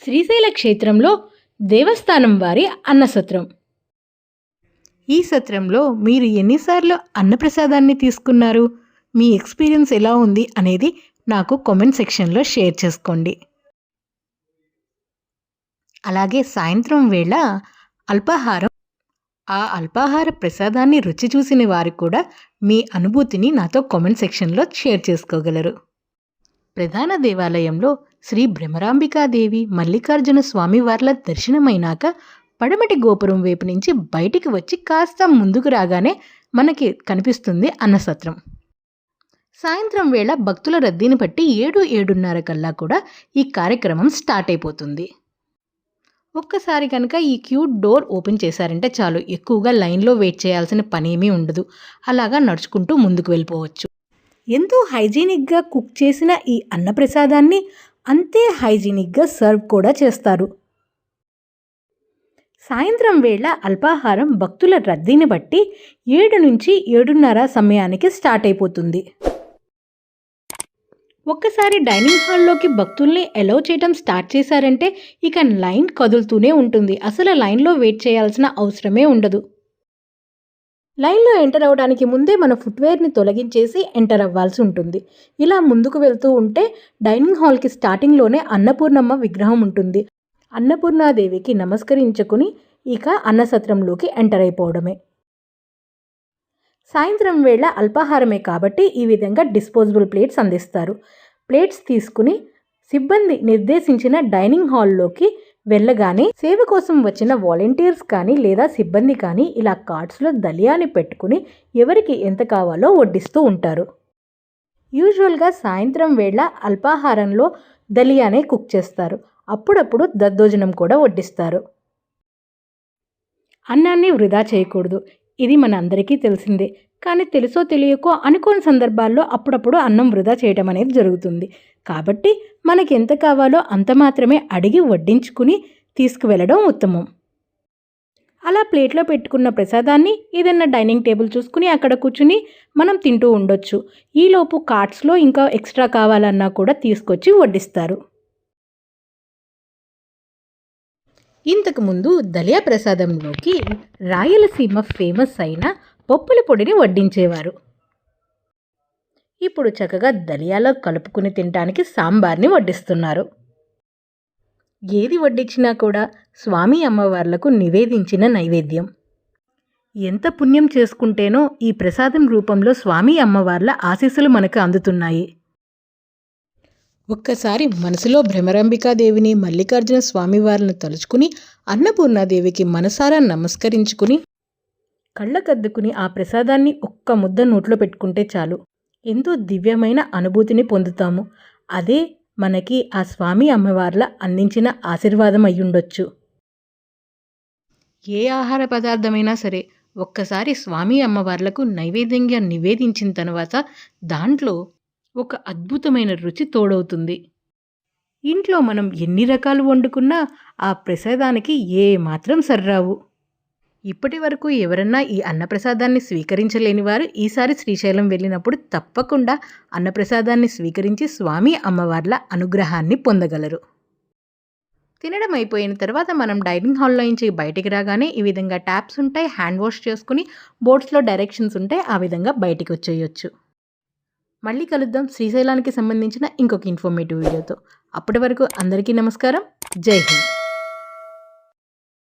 శ్రీశైల క్షేత్రంలో దేవస్థానం వారి అన్నసత్రం. ఈ సత్రంలో మీరు ఎన్నిసార్లు అన్నప్రసాదాన్ని తీసుకున్నారు? మీ ఎక్స్పీరియన్స్ ఎలా ఉంది అనేది నాకు కామెంట్ సెక్షన్లో షేర్ చేసుకోండి. అలాగే సాయంత్రం వేళ అల్పాహారం ఆ అల్పాహార ప్రసాదాన్ని రుచి చూసిన వారు కూడా మీ అనుభూతిని నాతో కామెంట్ సెక్షన్లో షేర్ చేసుకోగలరు. ప్రధాన దేవాలయంలో శ్రీ భ్రమరాంబికాదేవి మల్లికార్జున స్వామి వార్ల దర్శనమైనాక పడమటి గోపురం వైపు నుంచి బయటికి వచ్చి కాస్త ముందుకు రాగానే మనకి కనిపిస్తుంది అన్నసత్రం. సాయంత్రం వేళ భక్తుల రద్దీని బట్టి ఏడు ఏడున్నర కల్లా కూడా ఈ కార్యక్రమం స్టార్ట్ అయిపోతుంది. ఒక్కసారి కనుక ఈ క్యూట్ డోర్ ఓపెన్ చేశారంటే చాలు ఎక్కువగా లైన్లో వెయిట్ చేయాల్సిన పని ఏమీ ఉండదు. అలాగా నడుచుకుంటూ ముందుకు వెళ్ళిపోవచ్చు. ఎంతో హైజీనిక్గా కుక్ చేసిన ఈ అన్నప్రసాదాన్ని అంతే హైజీనిక్గా సర్వ్ కూడా చేస్తారు. సాయంత్రం వేళ అల్పాహారం భక్తుల రద్దీని బట్టి ఏడు నుంచి ఏడున్నర సమయానికి స్టార్ట్ అయిపోతుంది. ఒక్కసారి డైనింగ్ హాల్లోకి భక్తుల్ని ఎలో చేయడం స్టార్ట్ చేశారంటే ఇక లైన్ కదులుతూనే ఉంటుంది. అసలు లైన్లో వెయిట్ చేయాల్సిన అవసరమే ఉండదు. లైన్లో ఎంటర్ అవ్వడానికి ముందే మన ఫుట్వేర్ని తొలగించేసి ఎంటర్ అవ్వాల్సి ఉంటుంది. ఇలా ముందుకు వెళ్తూ ఉంటే డైనింగ్ హాల్కి స్టార్టింగ్లోనే అన్నపూర్ణమ్మ విగ్రహం ఉంటుంది. అన్నపూర్ణాదేవికి నమస్కరించుకుని ఇక అన్నసత్రంలోకి ఎంటర్ అయిపోవడమే. సాయంత్రం వేళ అల్పాహారమే కాబట్టి ఈ విధంగా డిస్పోజబుల్ ప్లేట్స్ అందిస్తారు. ప్లేట్స్ తీసుకుని సిబ్బంది నిర్దేశించిన డైనింగ్ హాల్లోకి వెళ్ళగానే సేవ కోసం వచ్చిన వాలంటీర్స్ కానీ లేదా సిబ్బంది కానీ ఇలా కార్డ్స్లో దలియాని పెట్టుకుని ఎవరికి ఎంత కావాలో వడ్డిస్తూ ఉంటారు. యూజువల్గా సాయంత్రం వేళ అల్పాహారంలో దలియానే కుక్ చేస్తారు. అప్పుడప్పుడు దద్దోజనం కూడా వడ్డిస్తారు. అన్నాన్ని వృధా చేయకూడదు. ఇది మన అందరికీ తెలిసిందే. కానీ తెలుసో తెలియకో అనుకోని సందర్భాల్లో అప్పుడప్పుడు అన్నం వృధా చేయడం అనేది జరుగుతుంది. కాబట్టి మనకి ఎంత కావాలో అంత మాత్రమే అడిగి వడ్డించుకుని తీసుకువెళ్ళడం ఉత్తమం. అలా ప్లేట్లో పెట్టుకున్న ప్రసాదాన్ని ఏదైనా డైనింగ్ టేబుల్ చూసుకుని అక్కడ కూర్చుని మనం తింటూ ఉండొచ్చు. ఈలోపు కార్ట్స్లో ఇంకా ఎక్స్ట్రా కావాలన్నా కూడా తీసుకొచ్చి వడ్డిస్తారు. ఇంతకుముందు దలియా ప్రసాదంలోకి రాయలసీమ ఫేమస్ అయిన పప్పుల పొడిని వడ్డించేవారు. ఇప్పుడు చక్కగా దలియాలో కలుపుకుని తినడానికి సాంబార్ని వడ్డిస్తున్నారు. ఏది వడ్డించినా కూడా స్వామి అమ్మవార్లకు నివేదించిన నైవేద్యం. ఎంత పుణ్యం చేసుకుంటేనో ఈ ప్రసాదం రూపంలో స్వామి అమ్మవార్ల ఆశీస్సులు మనకు అందుతున్నాయి. ఒక్కసారి మనసులో భ్రమరంబికాదేవిని మల్లికార్జున స్వామివారిని తలుచుకుని అన్నపూర్ణాదేవికి మనసారా నమస్కరించుకుని కళ్ళకద్దుకుని ఆ ప్రసాదాన్ని ఒక్క ముద్ద నోట్లో పెట్టుకుంటే చాలు. ఎంతో దివ్యమైన అనుభూతిని పొందుతాము. అదే మనకి ఆ స్వామి అమ్మవార్ల అందించిన ఆశీర్వాదం అయ్యుండొచ్చు ఏ ఆహార పదార్థమైనా సరే ఒక్కసారి స్వామి అమ్మవార్లకు నైవేద్యంగా నివేదించిన తర్వాత దాంట్లో ఒక అద్భుతమైన రుచి తోడవుతుంది. ఇంట్లో మనం ఎన్ని రకాలు వండుకున్నా ఆ ప్రసాదానికి ఏ మాత్రం సర్రావు. ఇప్పటి వరకు ఎవరన్నా ఈ అన్నప్రసాదాన్ని స్వీకరించలేని వారు ఈసారి శ్రీశైలం వెళ్ళినప్పుడు తప్పకుండా అన్నప్రసాదాన్ని స్వీకరించి స్వామి అమ్మవార్ల అనుగ్రహాన్ని పొందగలరు. తినడం అయిపోయిన తర్వాత మనం డైనింగ్ హాల్లో నుంచి బయటికి రాగానే ఈ విధంగా ట్యాప్స్ ఉంటాయి హ్యాండ్ వాష్ చేసుకుని బోర్డ్స్లో డైరెక్షన్స్ ఉంటాయి ఆ విధంగా బయటికి వచ్చేయచ్చు. మళ్ళీ కలుద్దాం శ్రీశైలానికి సంబంధించిన ఇంకొక ఇన్ఫర్మేటివ్ వీడియోతో. అప్పటి వరకు అందరికీ నమస్కారం. జై హింద్.